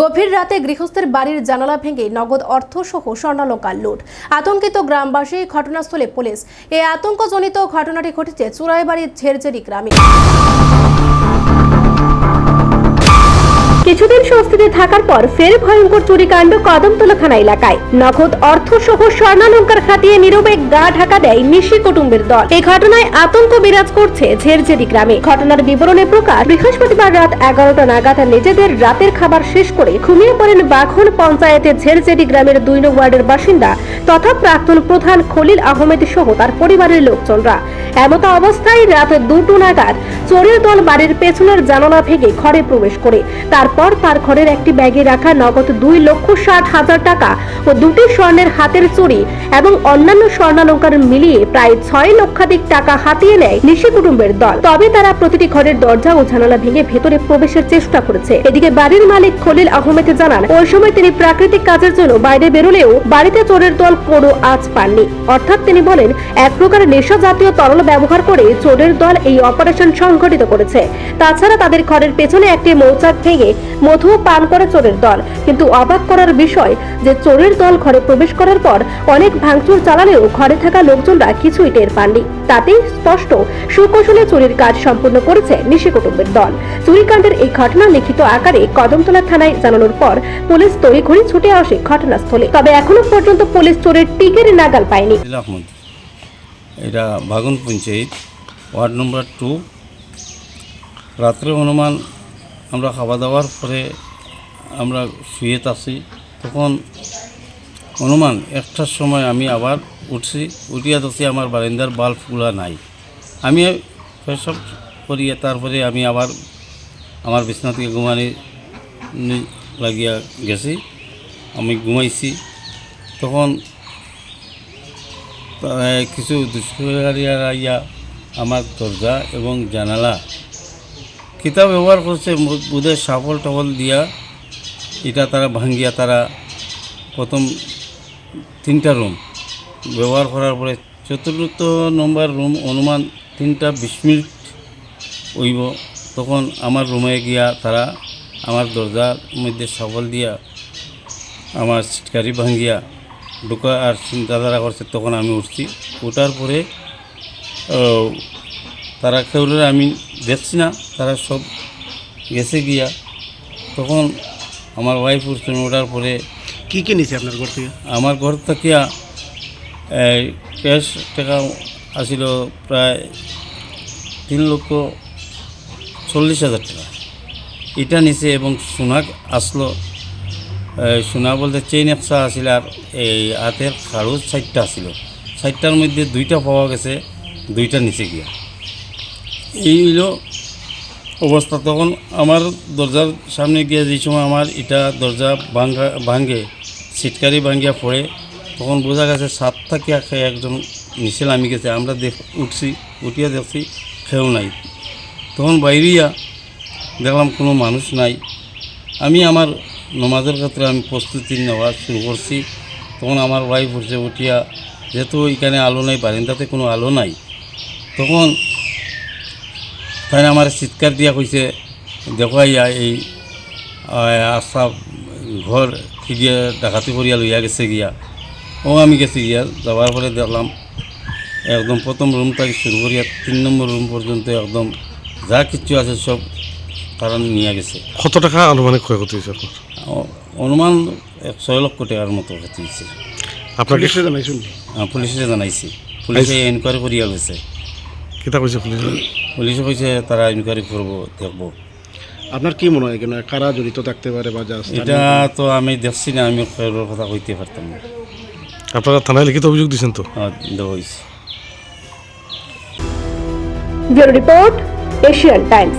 গভীর রাতে গৃহস্থের বাড়ির জানালা ভেঙে নগদ অর্থ সহ স্বর্ণালঙ্কার লুট। আতঙ্কিত গ্রামবাসী ঘটনাস্থলে পুলিশ। এই আতঙ্কজনিত ঘটনাটি ঘটেছে চুরাইবাড়ির ঝেরঝেরি গ্রামে। কিছুদিন স্বস্তিতে থাকার পর ফের ভয়ঙ্কর চুরিকাণ্ড কদমতলা থানা এলাকায়। নগদ অর্থ সহ স্বর্ণালঙ্কার খাটিয়ে নীরবে গা ঢাকা দেয় নিশি কুটুম্বের দল। এই ঘটনায় আতঙ্ক বিরাজ করছে ঝেরঝেরি গ্রামে। ঘটনার বিবরণে প্রকাশ, বৃহস্পতিবার রাত এগারোটা নাগাদ নিজেদের রাতের খাবার শেষ করে ঘুমিয়ে পড়েন বাঘন পঞ্চায়েতের ঝেরঝেরি গ্রামের দুই নং ওয়ার্ডের বাসিন্দা তথা প্রাক্তন প্রধান খলিল আহমেদ সহ তার পরিবারের লোকজনরা। এমত অবস্থায় রাত দুটো নাগাদ চোরের দল বাড়ির পেছনের জানালা ভেঙে ঘরে প্রবেশ করে। তারপর তার ঘরের একটি ব্যাগে রাখা নগদ দুই লক্ষ ষাট হাজার টাকা ও দুটি স্বর্ণের হাতের চুরি এবং অন্যান্য স্বর্ণালঙ্কার মিলিয়ে প্রায় ছয় লক্ষাধিক টাকা হাতিয়ে নেয় নিশি কুটুম্বের দল। তবে তারা প্রতিটি ঘরের দরজা ও জানালা ভেঙে ভেতরে প্রবেশের চেষ্টা করেছে। এদিকে বাড়ির মালিক খলিল আহমেদ জানান, ওই সময় তিনি প্রাকৃতিক কাজের জন্য বাইরে বেরোলেও বাড়িতে চোরের দল কোনো আজ পাননি। অর্থাৎ তিনি বলেন, এক প্রকার নেশা জাতীয় তরল ব্যবহার করে চোরের দল এই অপারেশন সংঘটিত করেছে। তাছাড়া তাদের ঘরের পেছনে একটি মৌচাক ভেঙে মধু পান করে চোরের দল। কিন্তু অবাক করার বিষয় যে চোরের দল ঘরে প্রবেশ করার পর অনেক ভাঙচুর চালালেও ঘরে থাকা লোকজনরা কিছুই টের পাননি। তাতেই স্পষ্ট, সুকৌশলে চুরির কাজ সম্পূর্ণ করেছে নিশি কুটুম্বের দল। চুরিকাণ্ডের এই ঘটনা লিখিত আকারে কদমতলা থানায় জানানোর পর পুলিশ তড়িঘড়ি ছুটে আসে ঘটনাস্থলে। তবে এখনও পর্যন্ত পুলিশ চোরের টিকের নাগাল পায়নি। এটা বাগুন পঞ্চায়েত, ওয়ার্ড নম্বর টু রাত্রে অনুমান আমরা খাওয়া দাওয়ার পরে আমরা শুয়ে আছি। তখন অনুমান একটার সময় আমি আবার উঠছি, উঠিয়া দেখছি আমার বারিন্দার বাল্বগুলা নাই। আমি সব করিয়া তারপরে আমি আবার আমার বিছনা থেকে ঘুমানি লাগিয়া গেছি। আমি ঘুমাইছি। তখন কিছু দুষ্কৃতিকারীরা ইয়া আমার দরজা এবং জানালা কিতাব ব্যবহার করছে বুধের সাফল টবল দিয়া। এটা তারা ভাঙ্গিয়া তারা প্রথম তিনটা রুম ব্যবহার করার পরে চতুর্থ নম্বর রুম অনুমান তিনটা বিশ মিনিট হইব। তখন আমার রুমে গিয়া তারা আমার দরজার মধ্যে সফল দিয়া আমার সিটকারি ভাঙ্গিয়া ঢুকা আর চিন্তাধারা করছে, তখন আমি উঠছি। ওঠার পরে তারা কেউরে আমি দেখছি না তারা সব গেছে গিয়া। তখন আমার ওয়াইফ উঠছেন ওঠার পরে কি কী নিছে আপনার ঘর থেকে? আমার ঘর থেকে ক্যাশ টাকা আসিল প্রায় তিন লক্ষ চল্লিশ হাজার টাকা। এটা নিচে এবং সোনা আসলো। সোনা বলতে চেইন একশা আছিল আর এই হাতের খারুজ চারটা আছিল চারটার মধ্যে দুইটা পাওয়া গেছে দুইটা নিচে গিয়া। এই হইল অবস্থা। তখন আমার দরজার সামনে গিয়ে যে সময় আমার এটা দরজা ভাঙ্গা, ভাঙ্গে সিটকারি ভাঙ্গিয়া পড়ে, তখন বোঝা গেছে সাত খেয়ে একজন নিচে নামি গেছে। আমরা দেখ, উঠছি, উঠিয়া দেখছি খেয়েও নাই। তখন বাইরিয়া দেখলাম কোনো মানুষ নাই। আমি আমার নমাজের ক্ষেত্রে আমি প্রস্তুতি নেওয়া শুরু করছি। তখন আমার ওয়াইফ উঠছে উঠিয়া, যেহেতু এখানে আলো নাই, বারিন্দাতে কোনো আলো নাই। তখন তাই আমার চিৎকার দিয়া কইছে দেখো ইয়া এই আস্থা ঘর ফিরিয়ে ডাকাতি করিয়া লইয়া গেছে গিয়া। ও আমি গেছি গিয়া যাওয়ার পরে দেখলাম একদম প্রথম রুম থেকে শুরু করিয়া তিন নম্বর রুম পর্যন্ত একদম যা কিছু আছে সব তারা নিয়ে গেছে। কত টাকা আনুমানিক ক্ষয়ক্ষতি হয়েছে আপনার? অনুমান এক ছয় লক্ষ টাকার মতো ক্ষতি হয়েছে। আপনাকে জানাইছেন? আহ, পুলিশে জানাইছি। পুলিশে এনকোয়ারি করিয়া গেছে কিতা কইছে পুলিশ পুলিশে কইছে তারা ইনকোয়ারি করব দেখব। আপনার কি মনে হয় কেন কারা জড়িত থাকতে পারে বা যা এটা তো আমি দেখছি না আমি খবরের কথা কইতে পারতাম না আপনারা থানায় লিখিত অভিযোগ দিয়েছেন তো? দেওয়া হয়েছে ব্যুরো রিপোর্ট এশিয়ান টাইমস